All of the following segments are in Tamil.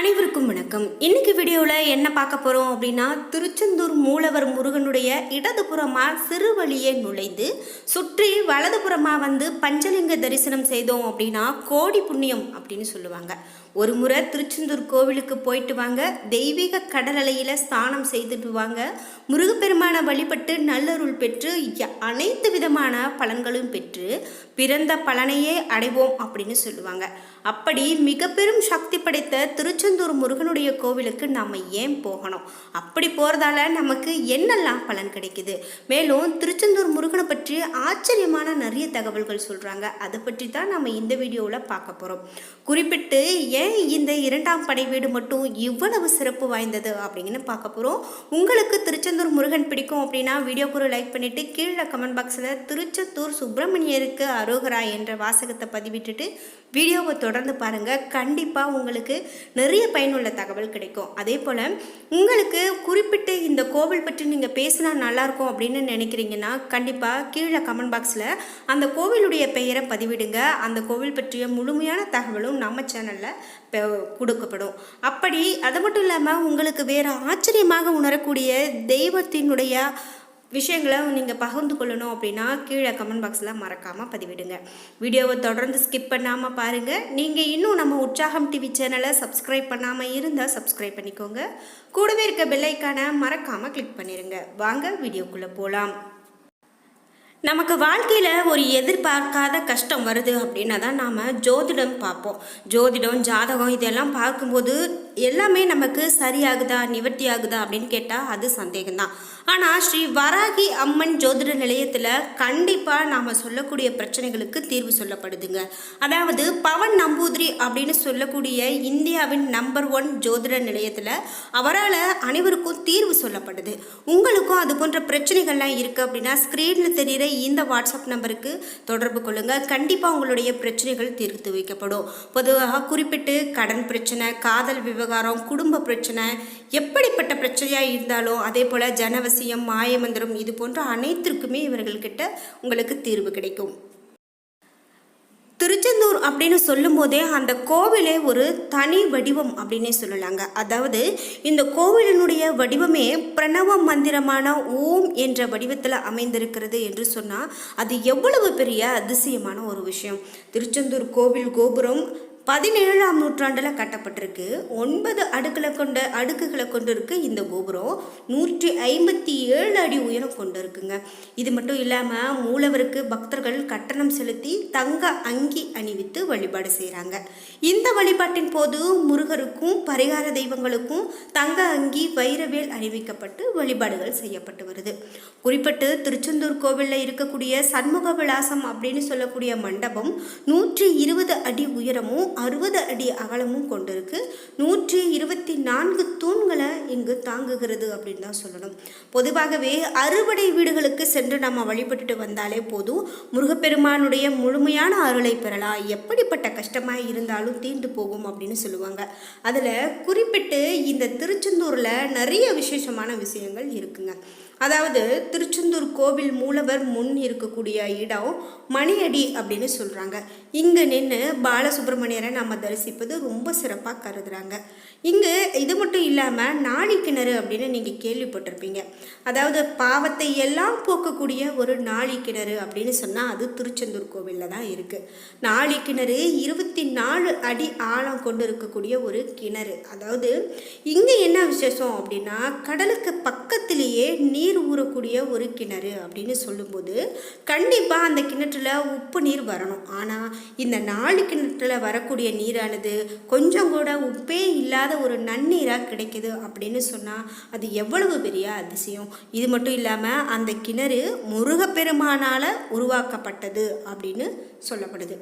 அனைவருக்கும் வணக்கம். இன்னைக்கு வீடியோவில் என்ன பார்க்க போகிறோம் அப்படின்னா திருச்செந்தூர் மூலவர் முருகனுடைய இடதுபுறமாக சிறுவழியே நுழைந்து சுற்றி வலதுபுறமாக வந்து பஞ்சலிங்க தரிசனம் செய்தோம் அப்படின்னா கோடி புண்ணியம் அப்படின்னு சொல்லுவாங்க. ஒரு முறை திருச்செந்தூர் கோவிலுக்கு போயிட்டு வாங்க தெய்வீக கடல் அலையில் ஸ்நானம் செய்துட்டு வாங்க. முருகப்பெருமானை வழிபட்டு நல்லருள் பெற்று அனைத்து விதமான பலன்களும் பெற்று பிறந்த பலனையே அடைவோம் அப்படின்னு சொல்லுவாங்க. அப்படி மிக பெரும் சக்தி படைத்த திருச்செந்தூர் முருகனுடைய கோவிலுக்கு நம்ம ஏன் போகணும்? அப்படி போகிறதால நமக்கு என்னெல்லாம் பலன் கிடைக்குது? மேலும் திருச்செந்தூர் பற்றி ஆச்சரியமான நிறைய தகவல்கள் சொல்கிறாங்க அதை பற்றி தான் நம்ம இந்த வீடியோவில் பார்க்க போகிறோம் குறிப்பிட்டு ஏன் இந்த இரண்டாம் படை வீடு மட்டும் இவ்வளவு சிறப்பு வாய்ந்தது அப்படின்னு பார்க்க போகிறோம் உங்களுக்கு திருச்செந்தூர் முருகன் பிடிக்கும் அப்படின்னா வீடியோக்கு ஒரு லைக் பண்ணிவிட்டு கீழே கமெண்ட் பாக்ஸில் திருச்செந்தூர் சுப்பிரமணியருக்கு அரோகரா என்ற வாசகத்தை பதிவிட்டுட்டு வீடியோவை தொடர்ந்து பாருங்கள் கண்டிப்பாக உங்களுக்கு நிறைய பயனுள்ள தகவல் கிடைக்கும். அதே போல் உங்களுக்கு குறிப்பிட்டு இந்த கோவில் பற்றி நீங்கள் பேசினா நல்லாயிருக்கும் அப்படின்னு நினைக்கிறீங்கன்னா கண்டிப்பாக கீழே கமெண்ட் பாக்ஸில் அந்த கோவிலுடைய பெயரை பதிவிடுங்க. அந்த கோவில் பற்றிய முழுமையான தகவலும் நம்ம சேனலில் கொடுக்கப்படும். அப்படி அது மட்டும் இல்லாமல் உங்களுக்கு வேறு ஆச்சரியமாக உணரக்கூடிய தெய்வத்தினுடைய விஷயங்களை நீங்கள் பகிர்ந்து கொள்ளணும் அப்படின்னா கீழே கமெண்ட் பாக்ஸில் மறக்காமல் பதிவிடுங்க. வீடியோவை தொடர்ந்து ஸ்கிப் பண்ணாமல் பாருங்கள் நீங்கள் இன்னும் நம்ம உற்சாகம் டிவி சேனலை சப்ஸ்கிரைப் பண்ணாமல் இருந்தால் சப்ஸ்கிரைப் பண்ணிக்கோங்க. கூடவே இருக்க பெல்லைக்கான மறக்காமல் கிளிக் பண்ணிடுங்க வாங்க வீடியோக்குள்ளே போகலாம் நமக்கு வாழ்க்கையில் ஒரு எதிர்பார்க்காத கஷ்டம் வருது அப்படின்னா தான் நாம் ஜோதிடம் பார்ப்போம். ஜோதிடம் ஜாதகம் இதெல்லாம் பார்க்கும்போது எல்லாமே நமக்கு சரியாகுதா நிவர்த்தி ஆகுதா அப்படின்னு கேட்டால் அது சந்தேகம்தான். ஆனால் ஸ்ரீ வராகி அம்மன் ஜோதிட நிலையத்தில் கண்டிப்பாக நாம் சொல்லக்கூடிய பிரச்சனைகளுக்கு தீர்வு சொல்லப்படுதுங்க. அதாவது பவன் நம்பூதிரி அப்படின்னு சொல்லக்கூடிய இந்தியாவின் நம்பர் ஒன் ஜோதிட நிலையத்தில் அவரால் அனைவருக்கும் தீர்வு சொல்லப்படுது. உங்களுக்கும் அது போன்ற பிரச்சனைகள்லாம் இருக்குது அப்படின்னா ஸ்க்ரீனில் தெரிகிற இந்த வாட்ஸ்அப் நம்பருக்கு தொடர்பு கொள்ளுங்கள் கண்டிப்பாக உங்களுடைய பிரச்சனைகள் தீர்த்து வைக்கப்படும். பொதுவாக குறிப்பிட்டு கடன் பிரச்சனை காதல் விவகாரம் குடும்ப பிரச்சனை எப்படிப்பட்ட பிரச்சனையாக இருந்தாலும் அதே போல் ஜனவசியம் மாயமந்திரம் இது போன்ற அனைத்திற்குமே இவர்கள்கிட்ட உங்களுக்கு தீர்வு கிடைக்கும். திருச்செந்தூர் அப்படின்னு சொல்லும் போதே அந்த கோவிலே ஒரு தனி வடிவம் அப்படின்னே சொல்லலாங்க. அதாவது இந்த கோவிலினுடைய வடிவமே பிரணவ மந்திரமான ஓம் என்ற வடிவத்தில் அமைந்திருக்கிறது என்று சொன்னால் அது எவ்வளவு பெரிய அதிசயமான ஒரு விஷயம். திருச்செந்தூர் கோவில் கோபுரம் பதினேழாம் நூற்றாண்டில் கட்டப்பட்டிருக்கு. ஒன்பது அடுக்களை கொண்ட அடுக்குகளை கொண்டு இருக்கு இந்த கோபுரம். நூற்றி ஐம்பத்தி ஏழு அடி உயரம் கொண்டு இருக்குங்க இது மட்டும் இல்லாமல் மூலவருக்கு பக்தர்கள் கட்டணம் செலுத்தி தங்க அங்கி அணிவித்து வழிபாடு செய்கிறாங்க இந்த வழிபாட்டின் போது முருகருக்கும் பரிகார தெய்வங்களுக்கும் தங்க அங்கி வைரவேல் அணிவிக்கப்பட்டு வழிபாடுகள் செய்யப்பட்டு வருது. குறிப்பிட்டு திருச்செந்தூர் கோவிலில் இருக்கக்கூடிய சண்முக விலாசம் அப்படின்னு சொல்லக்கூடிய மண்டபம் நூற்றி இருபது அடி உயரமும் அறுபது அடி அகலமும் கொண்டிருக்கு. நூற்றி இருபத்தி நான்கு தூண்களை இங்கு தாங்குகிறது அப்படின்னு தான் சொல்லணும். பொதுவாகவே அறுபடை வீடுகளுக்கு சென்று நம்ம வழிபட்டுட்டு வந்தாலே போதும். முருகப்பெருமானுடைய முழுமையான அருளை பெறலாம் எப்படிப்பட்ட கஷ்டமாக இருந்தாலும் தீண்டு போகும் அப்படின்னு சொல்லுவாங்க. அதில் குறிப்பிட்டு இந்த திருச்செந்தூரில் நிறைய விசேஷமான விஷயங்கள் இருக்குங்க. அதாவது திருச்செந்தூர் கோவில் மூலவர் முன் இருக்கக்கூடிய இடம் மணியடி அப்படின்னு சொல்கிறாங்க இங்கே நின்று பாலசுப்ரமணியரை நம்ம தரிசிப்பது ரொம்ப சிறப்பாக கருதுகிறாங்க இங்கு இது மட்டும் இல்லாமல் நாழி கிணறு அப்படின்னு நீங்கள் கேள்விப்பட்டிருப்பீங்க. அதாவது பாவத்தை எல்லாம் போக்கக்கூடிய ஒரு நாழி கிணறு அப்படின்னு சொன்னால் அது திருச்செந்தூர் கோவிலில் தான் இருக்குது நாழி கிணறு இருபத்தி நாலு அடி ஆழம் கொண்டு இருக்கக்கூடிய ஒரு கிணறு. அதாவது இங்கே என்ன விசேஷம் அப்படின்னா கடலுக்கு பக்கத்திலேயே நீர் ஊறக்கூடிய ஒரு கிணறு அப்படின்னு சொல்லும்போது கண்டிப்பாக அந்த கிணற்றில் உப்பு நீர் வரணும். ஆனால் இந்த நாலு கிணற்றில் வரக்கூடிய நீரானது கொஞ்சம் கூட உப்பே இல்லாத ஒரு நன்னீராக கிடைக்குது அப்படின்னு சொன்னால் அது எவ்வளவு பெரிய அதிசயம். இது மட்டும் இல்லாமல் அந்த கிணறு முருகப்பெருமானால் உருவாக்கப்பட்டது அப்படின்னு சொல்லப்படுது.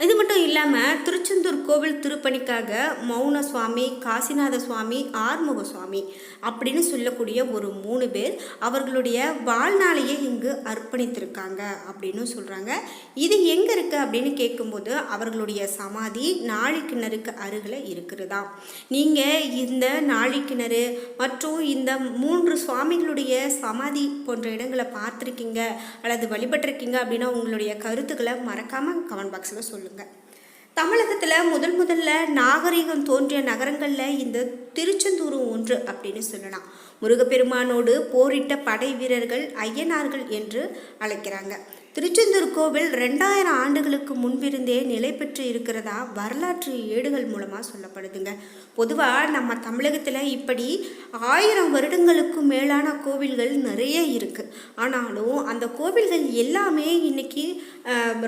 இது மட்டும் இல்லாமல் திருச்செந்தூர் கோவில் திருப்பணிக்காக மௌன சுவாமி காசிநாத சுவாமி ஆறுமுக சுவாமி அப்படின்னு சொல்லக்கூடிய ஒரு மூணு பேர் அவர்களுடைய வாழ்நாளையே இங்கு அர்ப்பணித்திருக்காங்க அப்படின்னு சொல்கிறாங்க இது எங்கே இருக்குது அப்படின்னு கேட்கும்போது அவர்களுடைய சமாதி நாழிக்கிணறுக்கு அருகில் இருக்கிறதா. நீங்கள் இந்த நாழிக்கிணறு மற்றும் இந்த மூன்று சுவாமிகளுடைய சமாதி போன்ற இடங்களை பார்த்துருக்கீங்க அல்லது வழிபட்டிருக்கீங்க அப்படின்னா உங்களுடைய கருத்துக்களை மறக்காமல் கமெண்ட் பாக்ஸில் சொல்லுங்கள் தமிழகத்தில் முதல் முதல்ல நாகரிகம் தோன்றிய நகரங்களில் இந்த திருச்செந்தூரும் ஒன்று அப்படின்னு சொல்லலாம். முருகப்பெருமானோடு போரிட்ட படை வீரர்கள் ஐயனார்கள் என்று அழைக்கிறாங்க. திருச்செந்தூர் கோவில் ரெண்டாயிரம் ஆண்டுகளுக்கு முன்பிருந்தே நிலை பெற்று இருக்கிறதா வரலாற்று ஏடுகள் மூலமாக சொல்லப்படுதுங்க. பொதுவாக நம்ம தமிழகத்தில் இப்படி ஆயிரம் வருடங்களுக்கும் மேலான கோவில்கள் நிறைய இருக்குது ஆனாலும் அந்த கோவில்கள் எல்லாமே இன்றைக்கி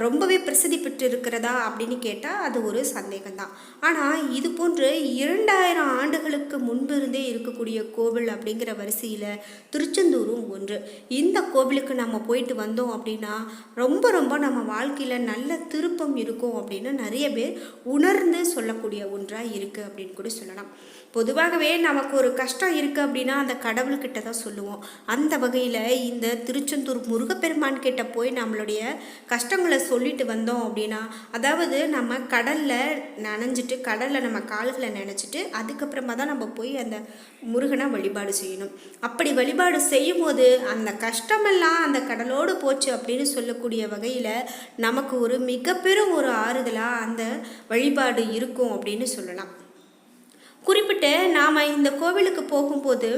ரொம்பவே பிரசித்தி பெற்று இருக்கிறதா அப்படின்னு கேட்டால் அது ஒரு சந்தேகம்தான். ஆனால் இது போன்று இரண்டாயிரம் ஆண்டுகளுக்கு முன்பிருந்தே இருக்கக்கூடிய கோவில் அப்படிங்கிற வரிசையில் திருச்செந்தூரும் ஒன்று. இந்த கோவிலுக்கு நம்ம போயிட்டு வந்தோம் அப்படின்னா ரொம்ப ரொம்ப நம்ம வாழ்க்கையில் நல்ல திருப்பம் இருக்கும் அப்படின்னு நிறைய பேர் உணர்ந்து சொல்லக்கூடிய ஒன்றாக இருக்குது அப்படின்னு கூட சொல்லலாம். பொதுவாகவே நமக்கு ஒரு கஷ்டம் இருக்குது அப்படின்னா அந்த கடவுள்கிட்ட தான் சொல்லுவோம். அந்த வகையில் இந்த திருச்செந்தூர் முருகப்பெருமான் கிட்ட போய் நம்மளுடைய கஷ்ட கஷ்டங்களை சொல்லிட்டு வந்தோம் அப்படின்னா அதாவது நம்ம கடலில் நனைஞ்சிட்டு கடலில் நம்ம கால்களை நினச்சிட்டு அதுக்கப்புறமா தான் நம்ம போய் அந்த முருகனை வழிபாடு செய்யணும். அப்படி வழிபாடு செய்யும் போது அந்த கஷ்டமெல்லாம் அந்த கடலோடு போச்சு அப்படின்னு சொல்லக்கூடிய வகையில் நமக்கு ஒரு மிகப்பெரும் ஒரு ஆறுதலாக அந்த வழிபாடு இருக்கும் அப்படின்னு சொல்லலாம். குறிப்பிட்டு நாம் இந்த கோவிலுக்கு போகும்போது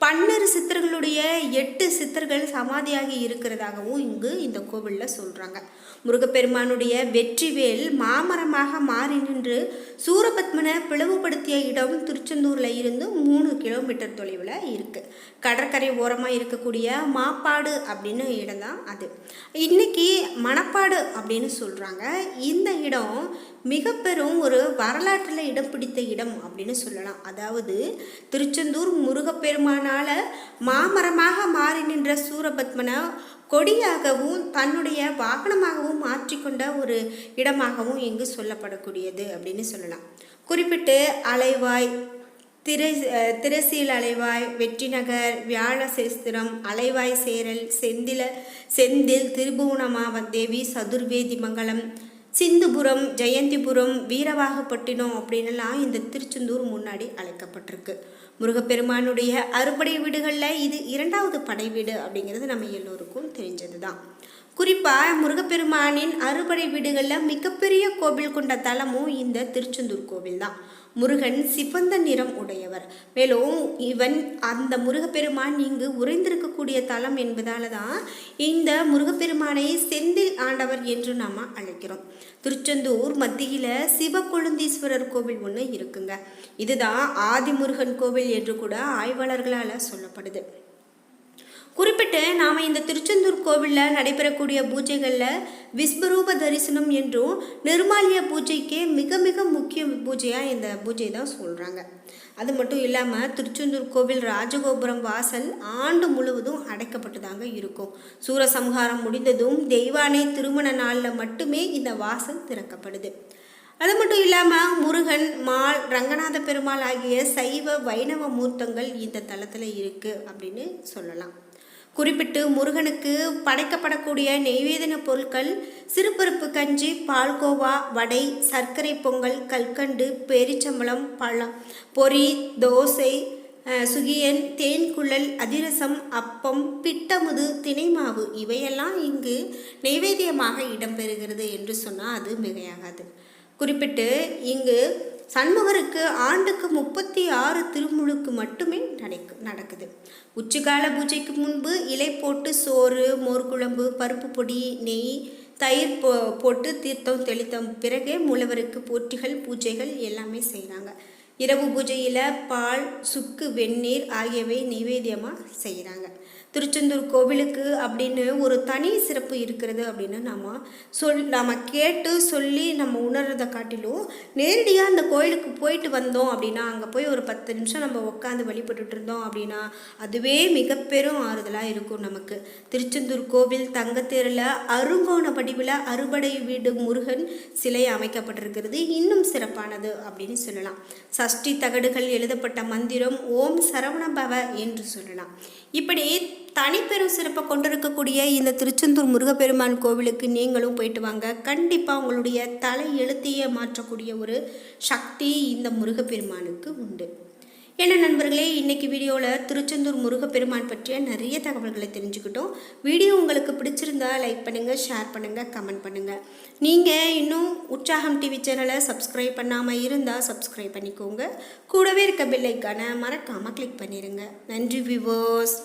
பன்னிரு சித்தர்களுடைய எட்டு சித்தர்கள் சமாதியாகி இருக்கிறதாகவும் இங்கு இந்த கோவிலில் சொல்கிறாங்க முருகப்பெருமானுடைய வெற்றிவேல் மாமரமாக மாறி நின்று சூரபத்மனை பிளவுபடுத்திய இடம் திருச்செந்தூரில் இருந்து மூணு கிலோமீட்டர் தொலைவில் இருக்குது கடற்கரை ஓரமாக இருக்கக்கூடிய மாப்பாடு அப்படின்னு இடம் தான் அது. இன்னைக்கு மணப்பாடு அப்படின்னு சொல்கிறாங்க இந்த இடம் மிக பெரும் ஒரு வரலாற்றில் இடம் பிடித்த இடம் அப்படின்னு சொல்லலாம். அதாவது திருச்செந்தூர் முருகப்பெருமானால் மாமரமாக மாறி நின்ற சூரபத்மனை கொடியாகவும் தன்னுடைய வாகனமாகவும் மாற்றிக்கொண்ட ஒரு இடமாகவும் இங்கு சொல்லப்படக்கூடியது அப்படின்னு சொல்லலாம். குறிப்பிட்டு அலைவாய் திரை திரசீல் அலைவாய் வெற்றிநகர் வியாழசேஸ்திரம் அலைவாய் சேரல் செந்தில செந்தில் திருபுவனமாவத்தேவி சதுர்வேதி மங்கலம் சிந்துபுரம் ஜெயந்திபுரம் வீரவாகப்பட்டினம் அப்படின்லாம் இந்த திருச்செந்தூர் முன்னாடி அழைக்கப்பட்டிருக்கு. முருகப்பெருமானுடைய அறுபடை வீடுகளில் இது இரண்டாவது படை வீடு அப்படிங்கிறது நம்ம எல்லோருக்கும் தெரிஞ்சது தான் குறிப்பாக முருகப்பெருமானின் அறுபடை வீடுகளில் மிகப்பெரிய கோவில் கொண்ட தலமும் இந்த திருச்செந்தூர் கோவில் தான் முருகன் சிவந்த நிறம் உடையவர். மேலும் இவன் அந்த முருகப்பெருமான் இங்கு உறைந்திருக்கக்கூடிய தலம் என்பதால தான் இந்த முருகப்பெருமானை செந்தில் ஆண்டவர் என்று நாம் அழைக்கிறோம். திருச்செந்தூர் மத்தியில் சிவகொழுந்தீஸ்வரர் கோவில் ஒன்று இருக்குங்க. இதுதான் ஆதிமுருகன் கோவில் என்று கூட ஆய்வாளர்களால் சொல்லப்படுது. குறிப்பிட்டு நாம் இந்த திருச்செந்தூர் கோவிலில் நடைபெறக்கூடிய பூஜைகளில் விஸ்வரூப தரிசனம் என்றும் நிர்மாலிய பூஜைக்கே மிக மிக முக்கிய பூஜையாக இந்த பூஜை தான் சொல்கிறாங்க அது மட்டும் இல்லாமல் திருச்செந்தூர் கோவில் ராஜகோபுரம் வாசல் ஆண்டு முழுவதும் அடைக்கப்பட்டு தாங்க இருக்கும். சூரசம்ஹாரம் முடிந்ததும் தெய்வானை திருமண நாளில் மட்டுமே இந்த வாசல் திறக்கப்படுது. அது மட்டும் இல்லாமல் முருகன் மால் ரங்கநாத பெருமாள் ஆகிய சைவ வைணவ மூர்த்தங்கள் இந்த தலத்தில் இருக்குது அப்படின்னு சொல்லலாம். குறிப்பிட்டு முருகனுக்கு படைக்கப்படக்கூடிய நெய்வேதன பொருட்கள் சிறுபருப்பு கஞ்சி பால்கோவா வடை சர்க்கரை பொங்கல் கல்கண்டு பேரிச்சம்பளம் பழம் பொரி தோசை சுகியன் சுகியன் தேன்குழல் அதிரசம் அப்பம் பிட்டமுது திணைமாவு இவையெல்லாம் இங்கு நெய்வேத்தியமாக இடம்பெறுகிறது என்று சொன்னால் அது மிகையாகாது. குறிப்பிட்டு இங்கு சண்முகருக்கு ஆண்டுக்கு முப்பத்தி ஆறு திருமுழுக்கு மட்டுமே நடக்கு நடக்குது. உச்சிகால பூஜைக்கு முன்பு இலை போட்டு சோறு மோர் குழம்பு பருப்பு பொடி நெய் தயிர் போ போட்டு தீர்த்தம் தெளித்த பிறகே மூலவருக்கு போற்றிகள் பூஜைகள் எல்லாமே செய்கிறாங்க இரவு பூஜையில் பால் சுக்கு வெந்நீர் ஆகியவை நைவேத்தியமாக செய்கிறாங்க திருச்செந்தூர் கோவிலுக்கு அப்படின்னு ஒரு தனி சிறப்பு இருக்கிறது அப்படின்னு நம்ம சொல் நம்ம கேட்டு சொல்லி நம்ம உணர்றதை காட்டிலும் நேரடியாக அந்த கோயிலுக்கு போயிட்டு வந்தோம் அப்படின்னா அங்கே போய் ஒரு பத்து நிமிஷம் நம்ம உட்காந்து வழிபட்டுட்டு இருந்தோம் அப்படின்னா அதுவே மிக பெரும் ஆறுதலாக இருக்கும் நமக்கு. திருச்செந்தூர் கோவில் தங்கத்தேரில் அருங்கோண வடிவில் அறுபடை வீடு முருகன் சிலை அமைக்கப்பட்டிருக்கிறது. இன்னும் சிறப்பானது அப்படின்னு சொல்லலாம். சஷ்டி தகடுகள் எழுதப்பட்ட மந்திரம் ஓம் சரவண பவ என்று சொல்லலாம். இப்படி தனிப்பெரும் சிறப்பை கொண்டிருக்கக்கூடிய இந்த திருச்செந்தூர் முருகப்பெருமான் கோவிலுக்கு நீங்களும் போயிட்டு வாங்க. கண்டிப்பாக உங்களுடைய தலை எழுத்தையே மாற்றக்கூடிய ஒரு சக்தி இந்த முருகப்பெருமானுக்கு உண்டு. என்ன நண்பர்களே இன்னைக்கு வீடியோவில் திருச்செந்தூர் முருகப்பெருமான் பற்றிய நிறைய தகவல்களை தெரிஞ்சுக்கிட்டோம். வீடியோ உங்களுக்கு பிடிச்சிருந்தா லைக் பண்ணுங்கள் ஷேர் பண்ணுங்கள் கமெண்ட் பண்ணுங்கள் நீங்கள் இன்னும் உற்சாகம் டிவி சேனலை சப்ஸ்கிரைப் பண்ணாமல் இருந்தால் சப்ஸ்கிரைப் பண்ணிக்கோங்க. கூடவே இருக்க பெல் மறக்காமல் கிளிக் பண்ணிடுங்க நன்றி விவோஸ்